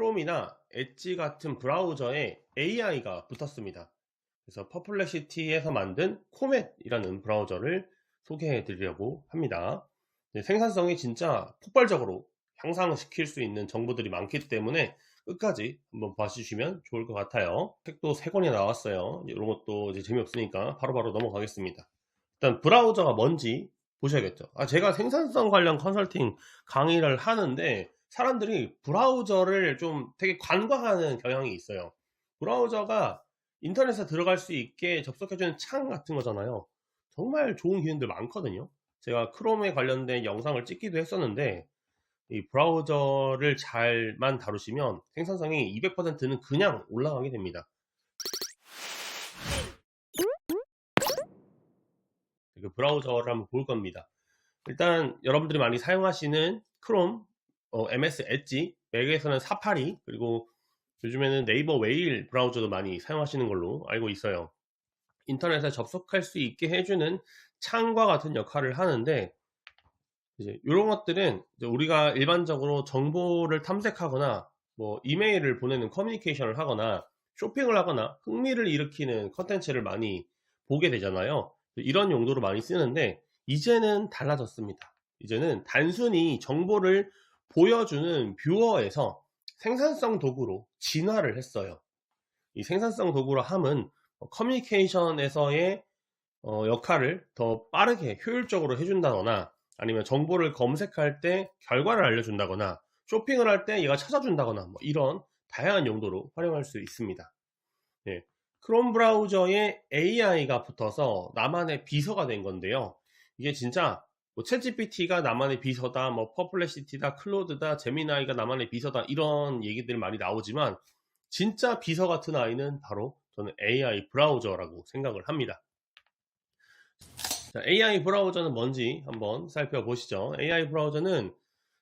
크롬이나 엣지 같은 브라우저에 AI가 붙었습니다. 그래서 퍼플렉시티에서 만든 코멧이라는 브라우저를 소개해 드리려고 합니다. 네, 생산성이 진짜 폭발적으로 향상시킬 수 있는 정보들이 많기 때문에 끝까지 한번 봐주시면 좋을 것 같아요. 책도 3권이 나왔어요. 이런 것도 이제 재미없으니까 바로바로 넘어가겠습니다. 일단 브라우저가 뭔지 보셔야겠죠. 아, 제가 생산성 관련 컨설팅 강의를 하는데 사람들이 브라우저를 좀 되게 관과하는 경향이 있어요. 브라우저가 인터넷에 들어갈 수 있게 접속해주는 창 같은 거잖아요. 정말 좋은 기능들 많거든요. 제가 크롬에 관련된 영상을 찍기도 했었는데 이 브라우저를 잘만 다루시면 생산성이 200%는 그냥 올라가게 됩니다. 그 브라우저를 한번 볼 겁니다. 일단 여러분들이 많이 사용하시는 크롬, 어, MS 엣지, 맥에서는 사파리, 그리고 요즘에는 네이버 웨일 브라우저도 많이 사용하시는 걸로 알고 있어요. 인터넷에 접속할 수 있게 해주는 창과 같은 역할을 하는데 이제 이런 것들은 이제 우리가 일반적으로 정보를 탐색하거나 뭐 이메일을 보내는 커뮤니케이션을 하거나 쇼핑을 하거나 흥미를 일으키는 컨텐츠를 많이 보게 되잖아요. 이런 용도로 많이 쓰는데 이제는 달라졌습니다. 이제는 단순히 정보를 보여주는 뷰어에서 생산성 도구로 진화를 했어요. 이 생산성 도구로 함은 커뮤니케이션에서의 어, 역할을 더 빠르게 효율적으로 해준다거나 아니면 정보를 검색할 때 결과를 알려준다거나 쇼핑을 할 때 얘가 찾아준다거나 뭐 이런 다양한 용도로 활용할 수 있습니다. 예, 크롬 브라우저에 AI가 붙어서 나만의 비서가 된 건데요. 이게 진짜 뭐 챗GPT가 나만의 비서다, 뭐 퍼플레시티다, 클로드다, 제미나이가 나만의 비서다 이런 얘기들이 많이 나오지만 진짜 비서 같은 아이는 바로 저는 AI 브라우저라고 생각을 합니다. 자, AI 브라우저는 뭔지 한번 살펴보시죠. AI 브라우저는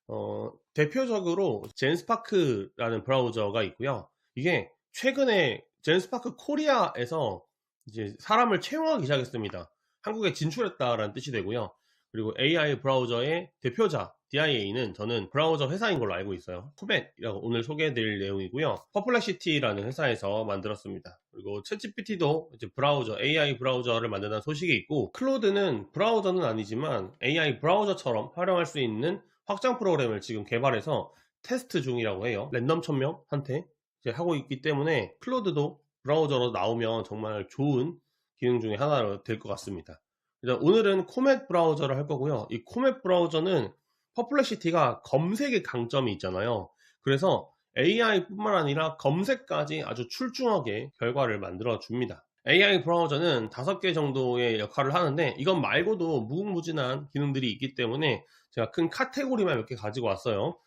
어, 대표적으로 젠스파크라는 브라우저가 있고요. 이게 최근에 젠스파크 코리아에서 이제 사람을 채용하기 시작했습니다. 한국에 진출했다라는 뜻이 되고요. 그리고 AI 브라우저의 대표자 DIA는 저는 브라우저 회사인 걸로 알고 있어요. 쿠벳이라고 오늘 소개해드릴 내용이고요. 퍼플렉시티라는 회사에서 만들었습니다. 그리고 챗GPT도 이제 브라우저 AI 브라우저를 만든다는 소식이 있고 클로드는 브라우저는 아니지만 AI 브라우저처럼 활용할 수 있는 확장 프로그램을 지금 개발해서 테스트 중이라고 해요. 랜덤 천명한테 하고 있기 때문에 클로드도 브라우저로 나오면 정말 좋은 기능 중에 하나로 될 것 같습니다. 오늘은 코멧 브라우저를 할 거고요. 이 코멧 브라우저는 퍼플렉시티가 검색의 강점이 있잖아요. 그래서 AI뿐만 아니라 검색까지 아주 출중하게 결과를 만들어 줍니다. AI 브라우저는 5개 정도의 역할을 하는데 이것 말고도 무궁무진한 기능들이 있기 때문에 제가 큰 카테고리만 몇 개 가지고 왔어요.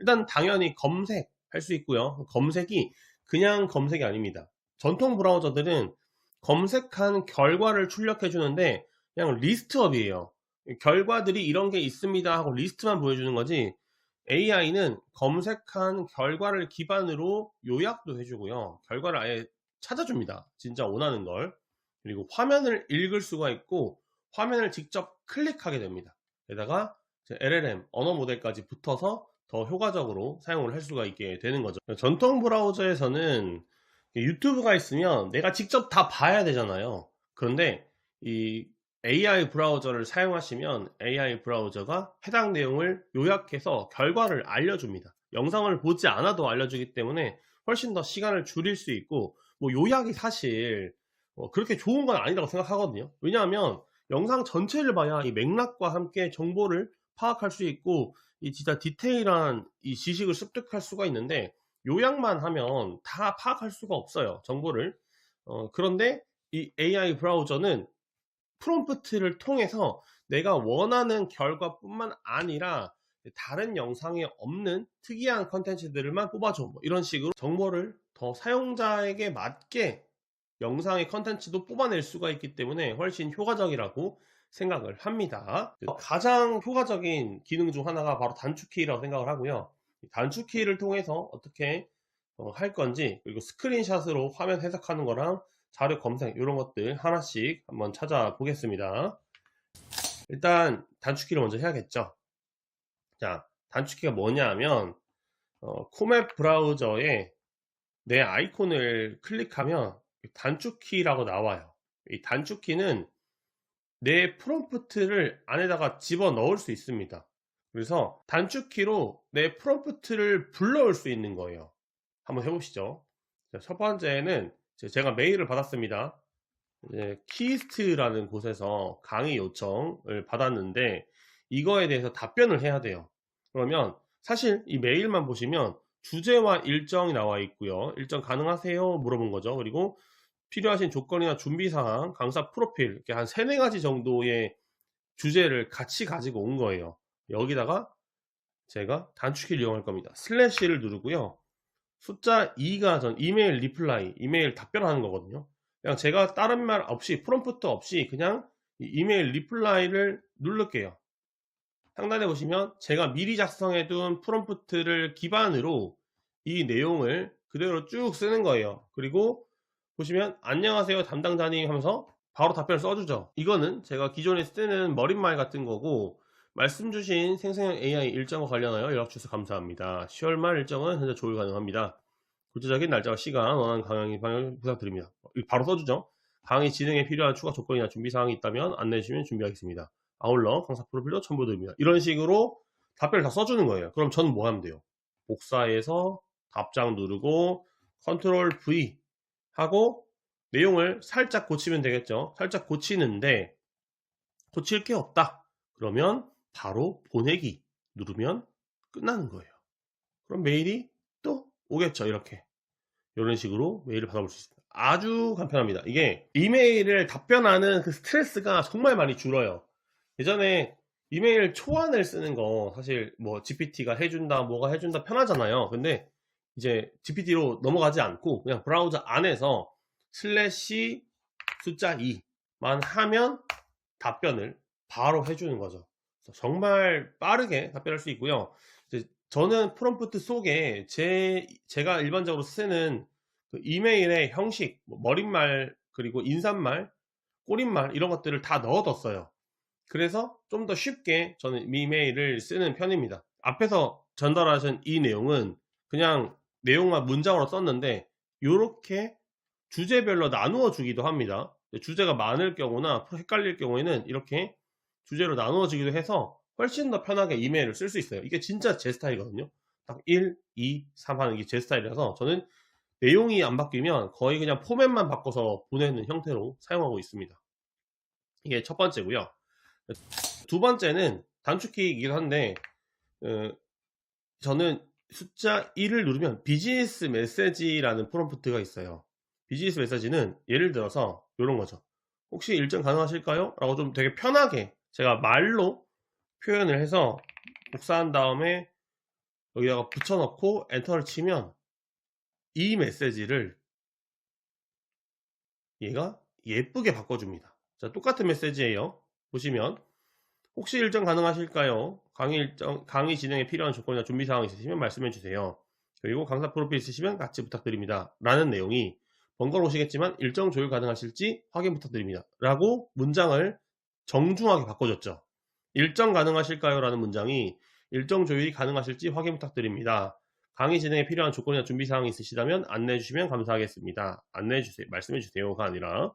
일단 당연히 검색 할 수 있고요. 검색이 그냥 검색이 아닙니다. 전통 브라우저들은 검색한 결과를 출력해 주는데 그냥 리스트업이에요. 결과들이 이런 게 있습니다 하고 리스트만 보여주는 거지 AI는 검색한 결과를 기반으로 요약도 해주고요. 결과를 아예 찾아줍니다. 진짜 원하는 걸. 그리고 화면을 읽을 수가 있고 화면을 직접 클릭하게 됩니다. 게다가 LLM 언어 모델까지 붙어서 더 효과적으로 사용을 할 수가 있게 되는 거죠. 전통 브라우저에서는 유튜브가 있으면 내가 직접 다 봐야 되잖아요. 그런데 이 AI 브라우저를 사용하시면 AI 브라우저가 해당 내용을 요약해서 결과를 알려줍니다. 영상을 보지 않아도 알려주기 때문에 훨씬 더 시간을 줄일 수 있고 뭐 요약이 사실 뭐 그렇게 좋은 건 아니라고 생각하거든요. 왜냐하면 영상 전체를 봐야 이 맥락과 함께 정보를 파악할 수 있고 이 진짜 디테일한 이 지식을 습득할 수가 있는데 요약만 하면 다 파악할 수가 없어요. 정보를. 어, 그런데 이 AI 브라우저는 프롬프트를 통해서 내가 원하는 결과뿐만 아니라 다른 영상에 없는 특이한 컨텐츠들만 뽑아줘. 뭐 이런 식으로 정보를 더 사용자에게 맞게 영상의 컨텐츠도 뽑아낼 수가 있기 때문에 훨씬 효과적이라고 생각을 합니다. 가장 효과적인 기능 중 하나가 바로 단축키라고 생각을 하고요. 단축키를 통해서 어떻게 어, 할 건지 그리고 스크린샷으로 화면 해석하는 거랑 자료 검색 이런 것들 하나씩 한번 찾아보겠습니다. 일단 단축키를 먼저 해야겠죠. 자, 단축키가 뭐냐 하면 어, 코맵 브라우저에 내 아이콘을 클릭하면 단축키라고 나와요. 이 단축키는 내 프롬프트를 안에다가 집어 넣을 수 있습니다. 그래서 단축키로 내 프롬프트를 불러올 수 있는 거예요. 한번 해보시죠. 자, 첫 번째는 이 제 제가 메일을 받았습니다. 키스트라는 곳에서 강의 요청을 받았는데 이거에 대해서 답변을 해야 돼요. 그러면 사실 이 메일만 보시면 주제와 일정이 나와 있고요. 일정 가능하세요? 물어본 거죠. 그리고 필요하신 조건이나 준비사항, 강사 프로필 이렇게 한 세네 가지 정도의 주제를 같이 가지고 온 거예요. 여기다가 제가 단축키를 이용할 겁니다. 슬래시를 누르고요. 숫자 2가 전 이메일 리플라이, 이메일 답변하는 거거든요. 그냥 제가 다른 말 없이 프롬프트 없이 그냥 이 이메일 리플라이를 누를게요. 상단에 보시면 제가 미리 작성해둔 프롬프트를 기반으로 이 내용을 그대로 쭉 쓰는 거예요. 그리고 보시면 안녕하세요 담당자님 하면서 바로 답변을 써주죠. 이거는 제가 기존에 쓰는 머릿말 같은 거고 말씀 주신 생성형 AI 일정과 관련하여 연락 주셔서 감사합니다. 10월 말 일정은 현재 조율 가능합니다. 구체적인 날짜와 시간, 원하는 강의 방향 부탁드립니다. 이거 바로 써주죠. 강의 진행에 필요한 추가 조건이나 준비 사항이 있다면 안내해 주시면 준비하겠습니다. 아울러 강사 프로필도 첨부드립니다. 이런 식으로 답변을 다 써주는 거예요. 그럼 저는 뭐 하면 돼요? 복사해서 답장 누르고 컨트롤 V 하고 내용을 살짝 고치면 되겠죠. 살짝 고치는데 고칠 게 없다. 그러면 바로 보내기 누르면 끝나는 거예요. 그럼 메일이 또 오겠죠. 이렇게. 이런 식으로 메일을 받아볼 수 있습니다. 아주 간편합니다. 이게 이메일을 답변하는 그 스트레스가 정말 많이 줄어요. 예전에 이메일 초안을 쓰는 거 사실 뭐 GPT가 해준다, 뭐가 해준다 편하잖아요. 근데 이제 GPT로 넘어가지 않고 그냥 브라우저 안에서 슬래시 숫자 2만 하면 답변을 바로 해주는 거죠. 정말 빠르게 답변할 수 있고요. 저는 프롬프트 속에 제, 제가 일반적으로 쓰는 그 이메일의 형식, 뭐 머릿말, 그리고 인사말, 꼬릿말 이런 것들을 다 넣어뒀어요. 그래서 좀 더 쉽게 저는 이메일을 쓰는 편입니다. 앞에서 전달하신 이 내용은 그냥 내용만 문장으로 썼는데 이렇게 주제별로 나누어 주기도 합니다. 주제가 많을 경우나 헷갈릴 경우에는 이렇게 주제로 나누어 주기도 해서 훨씬 더 편하게 이메일을 쓸 수 있어요. 이게 진짜 제 스타일이거든요. 딱 1, 2, 3 하는 게 제 스타일이라서 저는 내용이 안 바뀌면 거의 그냥 포맷만 바꿔서 보내는 형태로 사용하고 있습니다. 이게 첫 번째고요. 두 번째는 단축키이기도 한데 어, 저는 숫자 1을 누르면 비즈니스 메시지라는 프롬프트가 있어요. 비즈니스 메시지는 예를 들어서 이런 거죠. 혹시 일정 가능하실까요? 라고 좀 되게 편하게 제가 말로 표현을 해서 복사한 다음에 여기다가 붙여넣고 엔터를 치면 이 메시지를 얘가 예쁘게 바꿔줍니다. 자, 똑같은 메시지예요. 보시면 혹시 일정 가능하실까요? 강의 일정, 강의 진행에 필요한 조건이나 준비 사항 있으시면 말씀해 주세요. 그리고 강사 프로필 있으시면 같이 부탁드립니다. 라는 내용이 번거로우시겠지만 일정 조율 가능하실지 확인 부탁드립니다. 라고 문장을 정중하게 바꿔줬죠. 일정 가능하실까요? 라는 문장이 일정 조율이 가능하실지 확인 부탁드립니다. 강의 진행에 필요한 조건이나 준비사항이 있으시다면 안내해 주시면 감사하겠습니다. 안내해 주세요. 말씀해 주세요가 아니라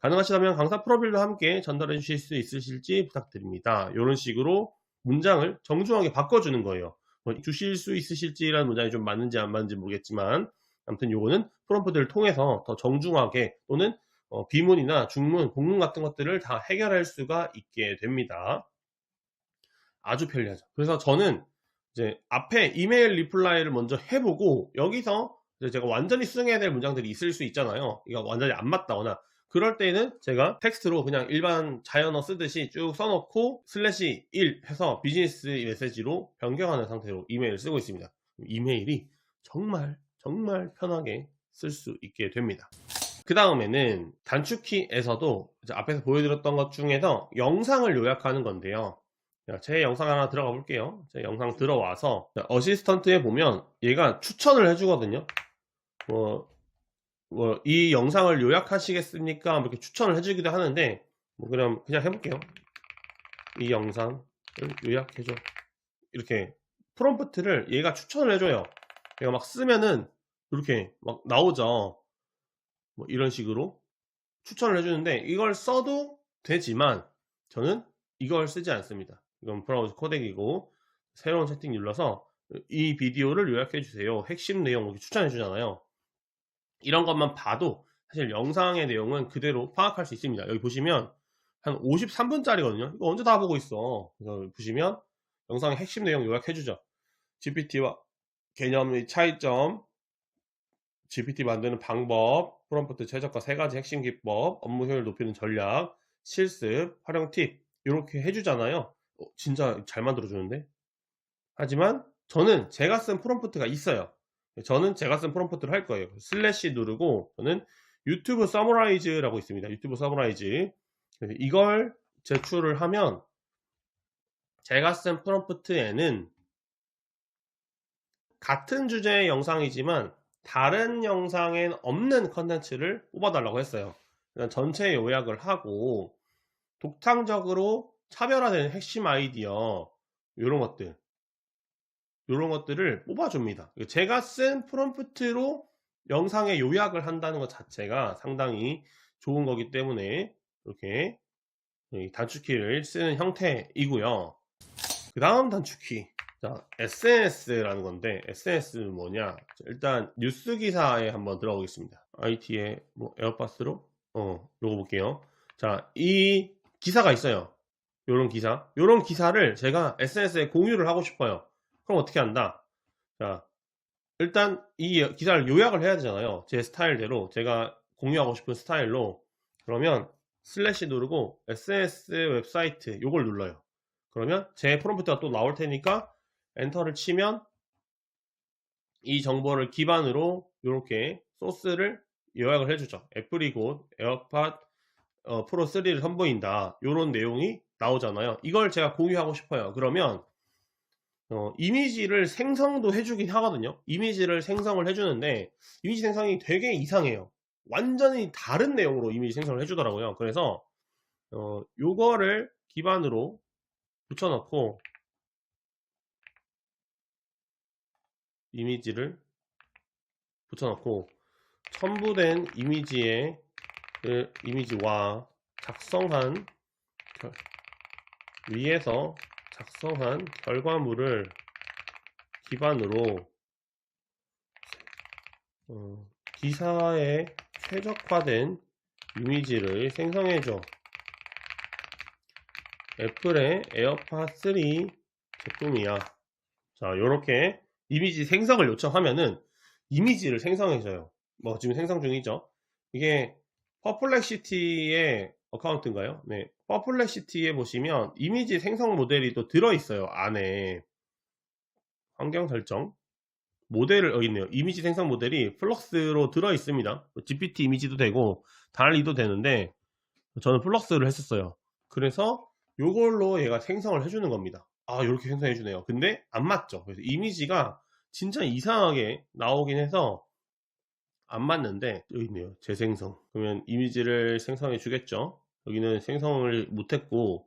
가능하시다면 강사 프로필도 함께 전달해 주실 수 있으실지 부탁드립니다. 이런 식으로 문장을 정중하게 바꿔주는 거예요. 뭐 주실 수 있으실지라는 문장이 좀 맞는지 안 맞는지 모르겠지만 아무튼 요거는 프롬프트를 통해서 더 정중하게 또는 어, 비문이나 중문, 공문 같은 것들을 다 해결할 수가 있게 됩니다. 아주 편리하죠. 그래서 저는 이제 앞에 이메일 리플라이를 먼저 해보고 여기서 제가 완전히 수정해야 될 문장들이 있을 수 있잖아요. 이거 완전히 안 맞다거나 그럴 때는 제가 텍스트로 그냥 일반 자연어 쓰듯이 쭉 써놓고 슬래시 1 해서 비즈니스 메시지로 변경하는 상태로 이메일을 쓰고 있습니다. 이메일이 정말 정말 편하게 쓸 수 있게 됩니다. 그 다음에는 단축키에서도 앞에서 보여드렸던 것 중에서 영상을 요약하는 건데요. 제 영상 하나 들어가 볼게요. 제 영상 들어와서 어시스턴트에 보면 얘가 추천을 해주거든요. 뭐, 뭐, 이 영상을 요약하시겠습니까? 뭐 이렇게 추천을 해주기도 하는데, 뭐 그럼 그냥 해볼게요. 이 영상을 요약해줘. 이렇게 프롬프트를 얘가 추천을 해줘요. 내가 막 쓰면은 이렇게 막 나오죠. 뭐 이런 식으로 추천을 해주는데 이걸 써도 되지만 저는 이걸 쓰지 않습니다. 이건 브라우저 코덱이고 새로운 세팅 눌러서 이 비디오를 요약해 주세요. 핵심 내용 추천해 주잖아요. 이런 것만 봐도 사실 영상의 내용은 그대로 파악할 수 있습니다. 여기 보시면 한 53분짜리거든요. 이거 언제 다 보고 있어. 그래서 보시면 영상의 핵심 내용 요약해 주죠. GPT와 개념의 차이점, GPT 만드는 방법, 프롬프트 최적화 세 가지 핵심 기법, 업무 효율 높이는 전략, 실습, 활용 팁 이렇게 해주잖아요. 어, 진짜 잘 만들어주는데. 하지만 저는 제가 쓴 프롬프트가 있어요. 저는 제가 쓴 프롬프트를 할 거예요. 슬래시 누르고 저는 유튜브 서머라이즈라고 있습니다. 유튜브 서머라이즈. 이걸 제출을 하면 제가 쓴 프롬프트에는 같은 주제의 영상이지만 다른 영상엔 없는 컨텐츠를 뽑아달라고 했어요. 그냥 전체 요약을 하고 독창적으로 차별화된 핵심 아이디어 이런 것들 이런 것들을 뽑아줍니다. 제가 쓴 프롬프트로 영상의 요약을 한다는 것 자체가 상당히 좋은 거기 때문에 이렇게 단축키를 쓰는 형태이고요. 그 다음 단축키 자, SNS라는 건데 SNS는 뭐냐? 일단 뉴스 기사에 한번 들어보겠습니다. IT의 뭐 에어파스로 어, 요거 볼게요. 자, 이 기사가 있어요. 요런 기사. 요런 기사를 제가 SNS에 공유를 하고 싶어요. 그럼 어떻게 한다? 자, 일단 이 기사를 요약을 해야 되잖아요. 제 스타일대로 제가 공유하고 싶은 스타일로 그러면 슬래시 누르고 SNS 웹사이트 요걸 눌러요. 그러면 제 프롬프트가 또 나올 테니까 엔터를 치면 이 정보를 기반으로 이렇게 소스를 요약을 해주죠. 애플이 곧 에어팟 어, 프로 3를 선보인다. 이런 내용이 나오잖아요. 이걸 제가 공유하고 싶어요. 그러면 어, 이미지를 생성도 해주긴 하거든요. 이미지를 생성을 해주는데 이미지 생성이 되게 이상해요. 완전히 다른 내용으로 이미지 생성을 해주더라고요. 그래서 어, 요거를 기반으로 붙여놓고 이미지를 붙여놓고 첨부된 이미지의 그 이미지와 작성한 위에서 작성한 결과물을 기반으로 어, 기사에 최적화된 이미지를 생성해줘. 애플의 에어팟 3 제품이야. 자, 요렇게 이미지 생성을 요청하면은 이미지를 생성해줘요. 뭐 지금 생성 중이죠. 이게 퍼플렉시티의 어카운트인가요? 네. 퍼플렉시티에 보시면 이미지 생성 모델이 또 들어있어요. 안에 환경 설정 모델을 여기 있네요. 이미지 생성 모델이 플럭스로 들어있습니다. GPT 이미지도 되고 달리도 되는데 저는 플럭스를 했었어요. 그래서 요걸로 얘가 생성을 해주는 겁니다. 아 이렇게 생성해 주네요. 근데 안 맞죠. 그래서 이미지가 진짜 이상하게 나오긴 해서 안 맞는데 여기 있네요. 재생성. 그러면 이미지를 생성해 주겠죠? 여기는 생성을 못했고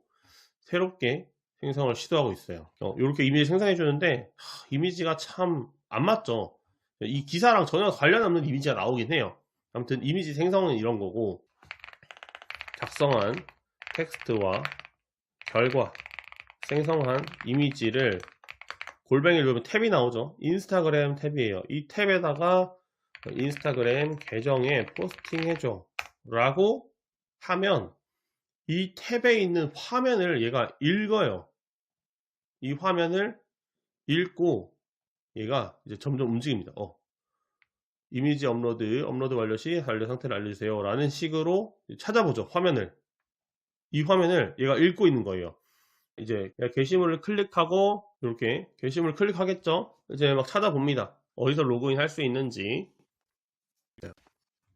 새롭게 생성을 시도하고 있어요. 어, 이렇게 이미지 생성해 주는데 하, 이미지가 참 안 맞죠. 이 기사랑 전혀 관련 없는 이미지가 나오긴 해요. 아무튼 이미지 생성은 이런 거고 작성한 텍스트와 결과 생성한 이미지를 골뱅이를 누르면 탭이 나오죠. 인스타그램 탭이에요. 이 탭에다가 인스타그램 계정에 포스팅 해줘 라고 하면 이 탭에 있는 화면을 얘가 읽어요. 이 화면을 읽고 얘가 이제 점점 움직입니다. 어. 이미지 업로드, 업로드 완료 시 완료 상태를 알려주세요. 라는 식으로 찾아보죠. 화면을. 이 화면을 얘가 읽고 있는 거예요. 이제 게시물을 클릭하고 이렇게 게시물 클릭하겠죠? 이제 막 찾아봅니다. 어디서 로그인 할 수 있는지.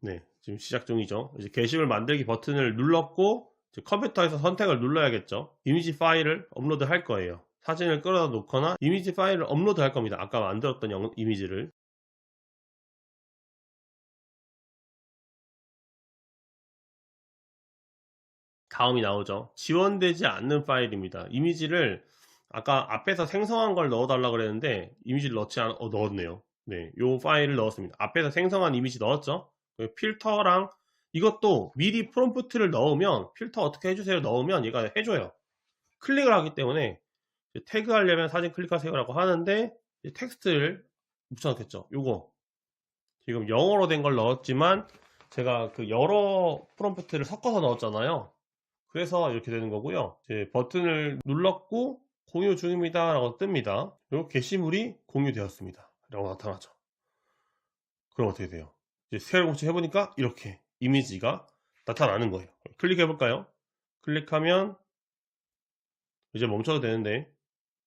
네. 지금 시작 중이죠. 이제 게시물 만들기 버튼을 눌렀고 컴퓨터에서 선택을 눌러야겠죠. 이미지 파일을 업로드 할 거예요. 사진을 끌어다 놓거나 이미지 파일을 업로드 할 겁니다. 아까 만들었던 영, 이미지를 다음이 나오죠. 지원되지 않는 파일입니다. 이미지를 아까 앞에서 생성한 걸 넣어달라 그랬는데 이미지를 넣지 않, 어, 넣었네요. 네, 요 파일을 넣었습니다. 앞에서 생성한 이미지 넣었죠? 그 필터랑 이것도 미리 프롬프트를 넣으면 필터 어떻게 해주세요 넣으면 얘가 해줘요. 클릭을 하기 때문에 태그 하려면 사진 클릭하세요라고 하는데 텍스트를 붙여넣겠죠. 요거 지금 영어로 된 걸 넣었지만 제가 그 여러 프롬프트를 섞어서 넣었잖아요. 그래서 이렇게 되는 거고요. 이제 버튼을 눌렀고 공유 중입니다 라고 뜹니다. 그리고 게시물이 공유되었습니다. 라고 나타나죠. 그럼 어떻게 돼요? 이제 새로 공식 해보니까 이렇게 이미지가 나타나는 거예요. 클릭해 볼까요? 클릭하면 이제 멈춰도 되는데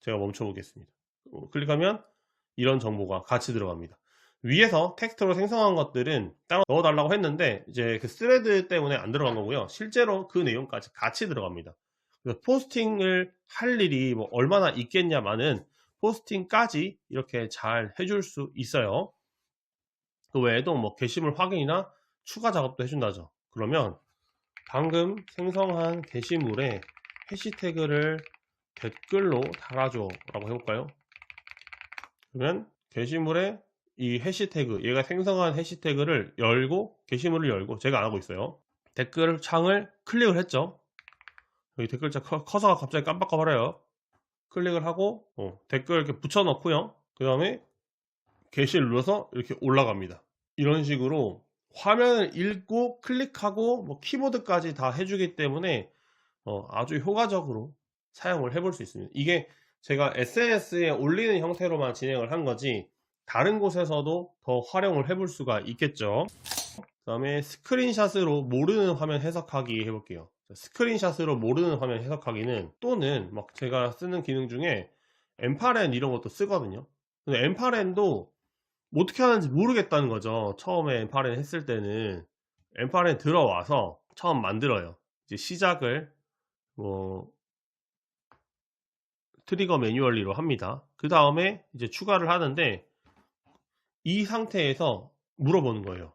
제가 멈춰 보겠습니다. 어, 클릭하면 이런 정보가 같이 들어갑니다. 위에서 텍스트로 생성한 것들은 따로 넣어달라고 했는데 이제 그 스레드 때문에 안 들어간 거고요. 실제로 그 내용까지 같이 들어갑니다. 그래서 포스팅을 할 일이 뭐 얼마나 있겠냐마는 포스팅까지 이렇게 잘 해줄 수 있어요. 그 외에도 뭐 게시물 확인이나 추가 작업도 해준다죠. 그러면 방금 생성한 게시물에 해시태그를 댓글로 달아줘 라고 해볼까요? 그러면 게시물에 이 해시태그 얘가 생성한 해시태그를 열고 게시물을 열고 제가 안 하고 있어요. 댓글 창을 클릭을 했죠. 여기 댓글자 커- 커서가 갑자기 깜빡거려요. 클릭을 하고 어, 댓글 이렇게 붙여 넣고요. 그 다음에 게시를 눌러서 이렇게 올라갑니다. 이런 식으로 화면을 읽고 클릭하고 뭐 키보드까지 다 해주기 때문에 어, 아주 효과적으로 사용을 해볼 수 있습니다. 이게 제가 SNS에 올리는 형태로만 진행을 한 거지 다른 곳에서도 더 활용을 해볼 수가 있겠죠. 그 다음에 스크린샷으로 모르는 화면 해석하기 해볼게요. 스크린샷으로 모르는 화면 해석하기는 또는 막 제가 쓰는 기능 중에 엠파렌 이런 것도 쓰거든요. 근데 엠파렌도 어떻게 하는지 모르겠다는 거죠. 처음에 엠파렌 했을 때는 엠파렌 들어와서 처음 만들어요. 이제 시작을 뭐 트리거 매뉴얼리로 합니다. 그 다음에 이제 추가를 하는데 이 상태에서 물어보는 거예요.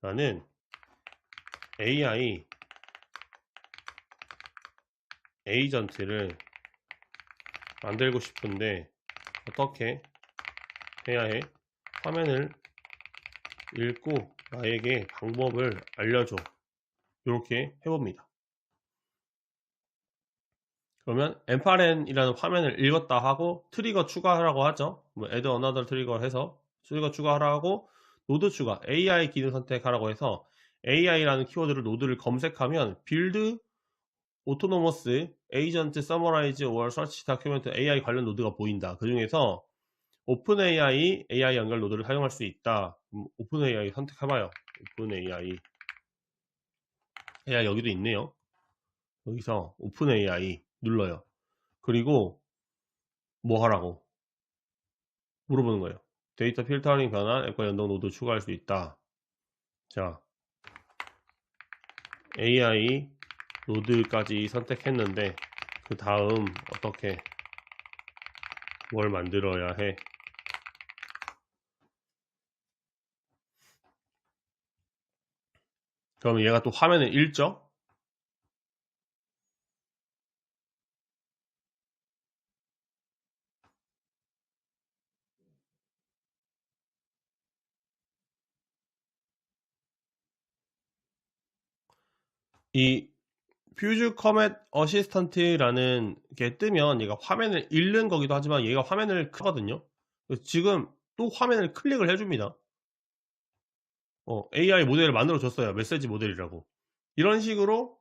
나는 AI 에이전트를 만들고 싶은데 어떻게 해야 해? 화면을 읽고 나에게 방법을 알려줘. 이렇게 해봅니다. 그러면 엠파렌이라는 화면을 읽었다 하고 트리거 추가하라고 하죠. 뭐 add another 트리거 해서 트리거 추가하라고 노드 추가 AI 기능 선택하라고 해서 AI라는 키워드를 노드를 검색하면 빌드 오토노머스 에이전트 서머라이즈 or 서치 다큐멘트 AI 관련 노드가 보인다. 그 중에서 오픈 AI AI 연결 노드를 사용할 수 있다. 오픈 AI 선택해봐요. 오픈 AI AI 여기도 있네요. 여기서 오픈 AI 눌러요. 그리고 뭐 하라고 물어보는 거예요. 데이터 필터링 변환 앱과 연동 노드 추가할 수 있다. 자, AI 노드까지 선택했는데 그 다음 어떻게 뭘 만들어야 해? 그럼 얘가 또 화면을 읽죠? 이 퓨즈 커밋 어시스턴트라는 게 뜨면 얘가 화면을 읽는 거기도 하지만 얘가 화면을 크거든요. 지금 또 화면을 클릭을 해줍니다. 어, AI 모델을 만들어 줬어요. 메시지 모델이라고. 이런 식으로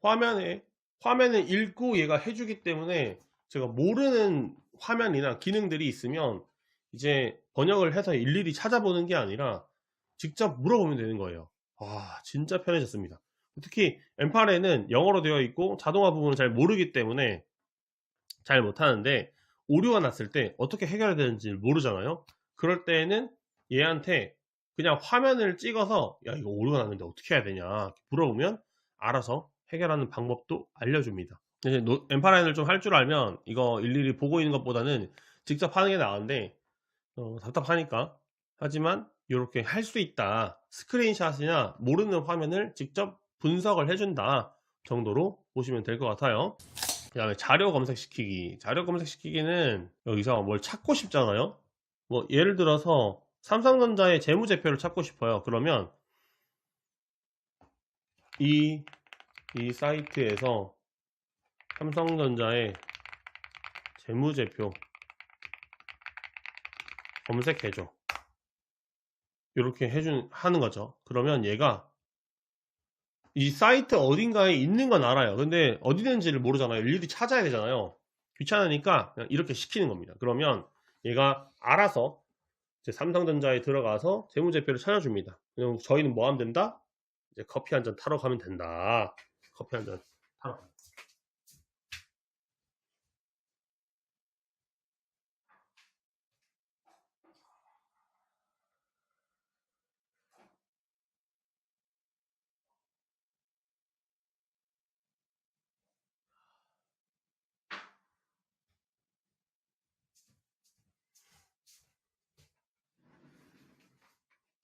화면에 화면을 읽고 얘가 해주기 때문에 제가 모르는 화면이나 기능들이 있으면 이제 번역을 해서 일일이 찾아보는 게 아니라 직접 물어보면 되는 거예요. 와, 진짜 편해졌습니다. 특히 엠파레는 영어로 되어 있고 자동화 부분을 잘 모르기 때문에 잘 못하는데 오류가 났을 때 어떻게 해결해야 되는지 모르잖아요. 그럴 때는 얘한테 그냥 화면을 찍어서 야 이거 오류가 났는데 어떻게 해야 되냐 물어보면 알아서 해결하는 방법도 알려줍니다. 엠파라인을 좀 할 줄 알면 이거 일일이 보고 있는 것보다는 직접 하는 게 나은데 어, 답답하니까 하지만 이렇게 할 수 있다 스크린샷이나 모르는 화면을 직접 분석을 해준다 정도로 보시면 될 것 같아요 그 다음에 자료 검색시키기 자료 검색시키기는 여기서 뭘 찾고 싶잖아요 뭐 예를 들어서 삼성전자의 재무제표를 찾고 싶어요. 그러면 이, 이 사이트에서 삼성전자의 재무제표 검색해줘. 이렇게 해준, 하는 거죠. 그러면 얘가 이 사이트 어딘가에 있는 건 알아요. 근데 어디 있는지를 모르잖아요. 일일이 찾아야 되잖아요. 귀찮으니까 그냥 이렇게 시키는 겁니다. 그러면 얘가 알아서 삼성전자에 들어가서 재무제표를 찾아줍니다. 저희는 뭐 하면 된다? 이제 커피 한 잔 타러 가면 된다. 커피 한 잔 타러.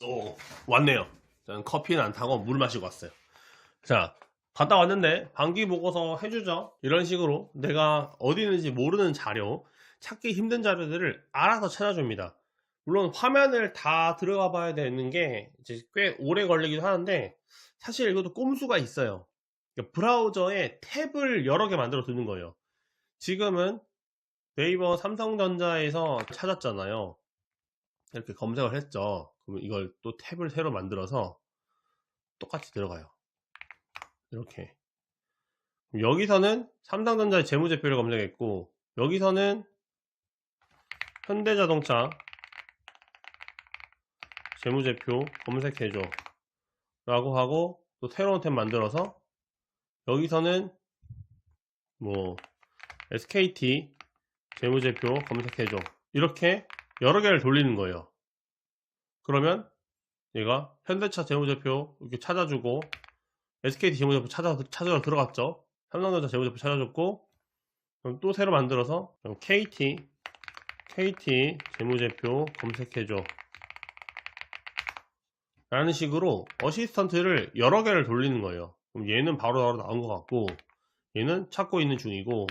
오, 왔네요. 저는 커피는 안 타고 물 마시고 왔어요. 자, 갔다 왔는데 반기 보고서 해주죠. 이런 식으로 내가 어디 있는지 모르는 자료, 찾기 힘든 자료들을 알아서 찾아줍니다. 물론 화면을 다 들어가 봐야 되는 게 이제 꽤 오래 걸리기도 하는데 사실 이것도 꼼수가 있어요. 그러니까 브라우저에 탭을 여러 개 만들어 두는 거예요. 지금은 네이버 삼성전자에서 찾았잖아요. 이렇게 검색을 했죠. 그러면 이걸 또 탭을 새로 만들어서 똑같이 들어가요. 이렇게. 여기서는 삼성전자의 재무제표를 검색했고, 여기서는 현대자동차 재무제표 검색해줘. 라고 하고, 또 새로운 탭 만들어서, 여기서는 뭐, SKT 재무제표 검색해줘. 이렇게 여러 개를 돌리는 거예요. 그러면 얘가 현대차 재무제표 이렇게 찾아주고 SKT 재무제표 찾아 찾아 들어갔죠. 삼성전자 재무제표 찾아줬고 그럼 또 새로 만들어서 KT KT 재무제표 검색해줘 라는 식으로 어시스턴트를 여러 개를 돌리는 거예요. 그럼 얘는 바로 바로 나온 것 같고 얘는 찾고 있는 중이고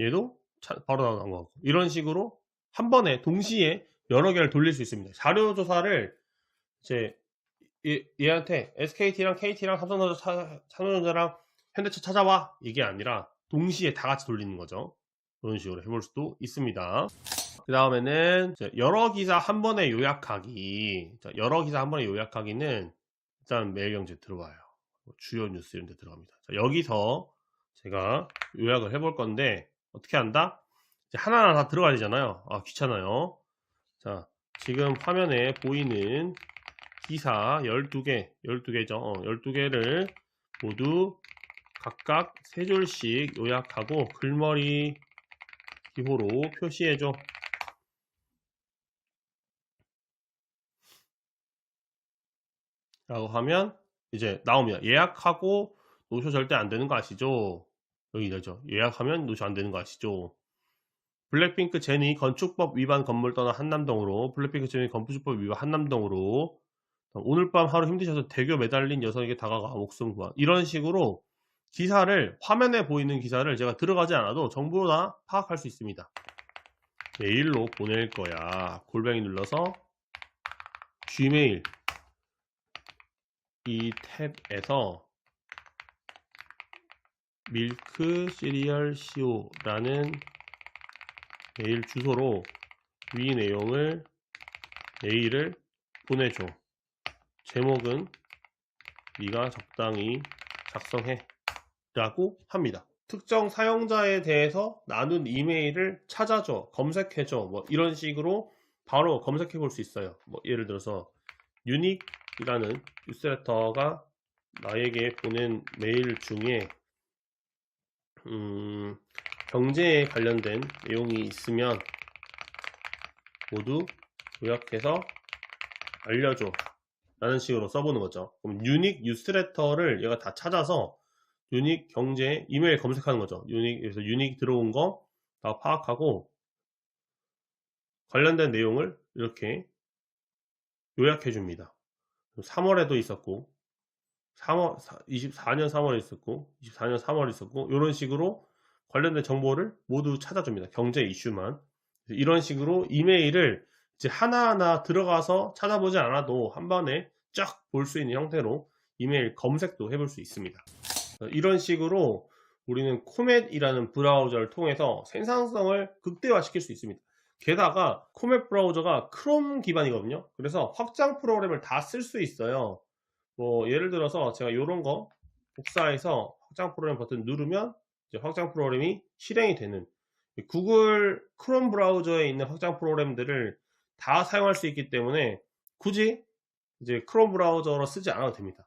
얘도 차, 바로 나온 것 같고 이런 식으로 한 번에 동시에 여러 개를 돌릴 수 있습니다. 자료 조사를 이제 얘, 얘한테 SKT랑 KT랑 삼성전자, 삼성전자랑 현대차 찾아와 이게 아니라 동시에 다 같이 돌리는 거죠. 그런 식으로 해볼 수도 있습니다. 그 다음에는 여러 기사 한 번에 요약하기. 여러 기사 한 번에 요약하기는 일단 매일경제 들어와요. 주요 뉴스 이런 데 들어갑니다. 자, 여기서 제가 요약을 해볼 건데 어떻게 한다? 하나하나 다 들어가야 되잖아요. 아 귀찮아요. 자 지금 화면에 보이는 기사 12개, 12개죠. 어, 12개를 모두 각각 3줄씩 요약하고 글머리 기호로 표시해줘. 라고 하면 이제 나옵니다. 예약하고 노쇼 절대 안 되는 거 아시죠? 여기 되죠. 예약하면 노쇼 안 되는 거 아시죠? 블랙핑크 제니 건축법 위반 건물 떠나 한남동으로 블랙핑크 제니 건축법 위반 한남동으로 오늘 밤 하루 힘드셔서 대교 매달린 여성에게 다가가 목숨 구한 이런 식으로 기사를 화면에 보이는 기사를 제가 들어가지 않아도 정보 다 파악할 수 있습니다. 메일로 보낼 거야. 골뱅이 눌러서 Gmail 이 탭에서 밀크 시리얼 시오라는 메일 주소로 위 내용을 메일을 보내줘. 제목은 네가 적당히 작성해 라고 합니다. 특정 사용자에 대해서 나눈 이메일을 찾아줘, 검색해줘, 뭐 이런 식으로 바로 검색해 볼 수 있어요. 뭐 예를 들어서 유닉이라는 뉴스레터가 나에게 보낸 메일 중에 음, 경제에 관련된 내용이 있으면 모두 요약해서 알려줘 라는 식으로 써보는 거죠. 그럼 유닉 뉴스레터를 얘가 다 찾아서 유닉 경제 이메일 검색하는 거죠. 유닉에서 유닉 들어온 거 다 파악하고 관련된 내용을 이렇게 요약해 줍니다. 3월에도 있었고 3월 24년 3월에 있었고 24년 3월에 있었고 이런 식으로 관련된 정보를 모두 찾아줍니다. 경제 이슈만 이런 식으로 이메일을 이제 하나하나 들어가서 찾아보지 않아도 한 번에 쫙 볼 수 있는 형태로 이메일 검색도 해볼 수 있습니다. 어, 이런 식으로 우리는 코멧이라는 브라우저를 통해서 생산성을 극대화시킬 수 있습니다. 게다가 코멧 브라우저가 크롬 기반이거든요. 그래서 확장 프로그램을 다 쓸 수 있어요. 뭐 예를 들어서 제가 이런 거 복사해서 확장 프로그램 버튼 누르면 확장 프로그램이 실행이 되는 구글 크롬 브라우저에 있는 확장 프로그램들을 다 사용할 수 있기 때문에 굳이 이제 크롬 브라우저로 쓰지 않아도 됩니다.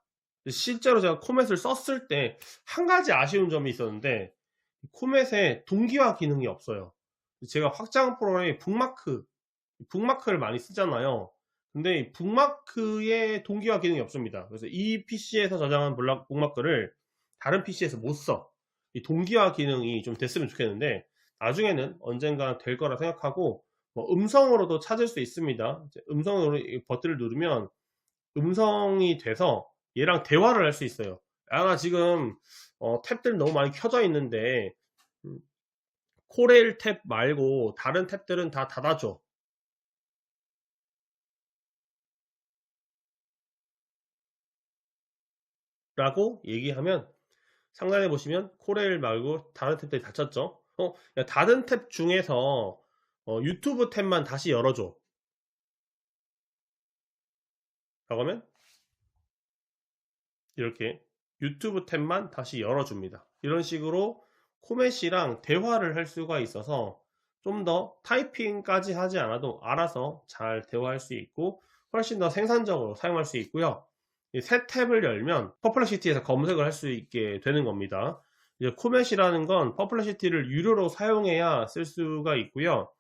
실제로 제가 코멧을 썼을 때 한 가지 아쉬운 점이 있었는데 코멧에 동기화 기능이 없어요. 제가 확장 프로그램이 북마크, 북마크를 많이 쓰잖아요. 근데 이 북마크의 동기화 기능이 없습니다. 그래서 이 PC에서 저장한 북마크를 다른 PC에서 못 써. 이 동기화 기능이 좀 됐으면 좋겠는데 나중에는 언젠가 될 거라 생각하고 뭐 음성으로도 찾을 수 있습니다. 음성으로 이 버튼을 누르면 음성이 돼서 얘랑 대화를 할 수 있어요. 아, 나 지금 어, 탭들 너무 많이 켜져 있는데 음, 코레일 탭 말고 다른 탭들은 다 닫아줘. 라고 얘기하면 상단에 보시면 코레일 말고 다른 탭들이 닫혔죠. 어, 야, 닫은 탭 중에서 어, 유튜브 탭만 다시 열어줘. 라고 하면 이렇게 유튜브 탭만 다시 열어줍니다. 이런 식으로 코멧이랑 대화를 할 수가 있어서 좀 더 타이핑까지 하지 않아도 알아서 잘 대화할 수 있고 훨씬 더 생산적으로 사용할 수 있고요. 이 새 탭을 열면 퍼플러시티에서 검색을 할 수 있게 되는 겁니다. 이제 코멧이라는 건 퍼플러시티를 유료로 사용해야 쓸 수가 있고요.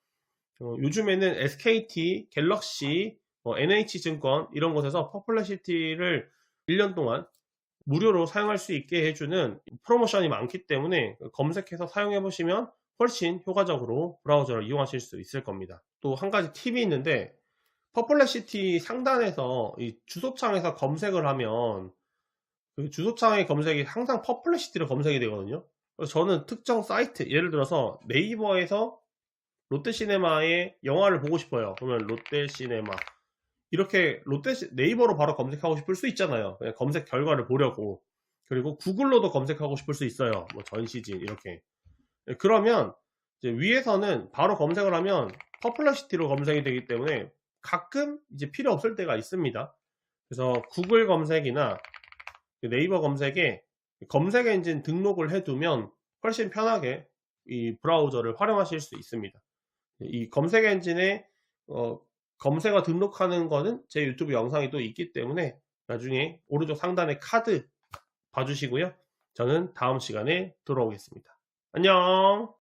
어, 요즘에는 SKT, 갤럭시, 어, NH증권 이런 곳에서 퍼플러시티를 1년 동안 무료로 사용할 수 있게 해주는 프로모션이 많기 때문에 검색해서 사용해 보시면 훨씬 효과적으로 브라우저를 이용하실 수 있을 겁니다. 또 한 가지 팁이 있는데 퍼플러시티 상단에서 이 주소창에서 검색을 하면 그 주소창의 검색이 항상 퍼플러시티로 검색이 되거든요. 그래서 저는 특정 사이트 예를 들어서 네이버에서 롯데시네마의 영화를 보고 싶어요. 그러면 롯데시네마 이렇게 롯데 네이버로 바로 검색하고 싶을 수 있잖아요. 검색 결과를 보려고. 그리고 구글로도 검색하고 싶을 수 있어요. 뭐 전시진 이렇게. 네, 그러면 위에서는 바로 검색을 하면 퍼플러시티로 검색이 되기 때문에 가끔 이제 필요 없을 때가 있습니다. 그래서 구글 검색이나 네이버 검색에 검색 엔진 등록을 해두면 훨씬 편하게 이 브라우저를 활용하실 수 있습니다. 이 검색 엔진에 어, 검색어 등록하는 거는 제 유튜브 영상이 또 있기 때문에 나중에 오른쪽 상단에 카드 봐주시고요. 저는 다음 시간에 돌아오겠습니다. 안녕!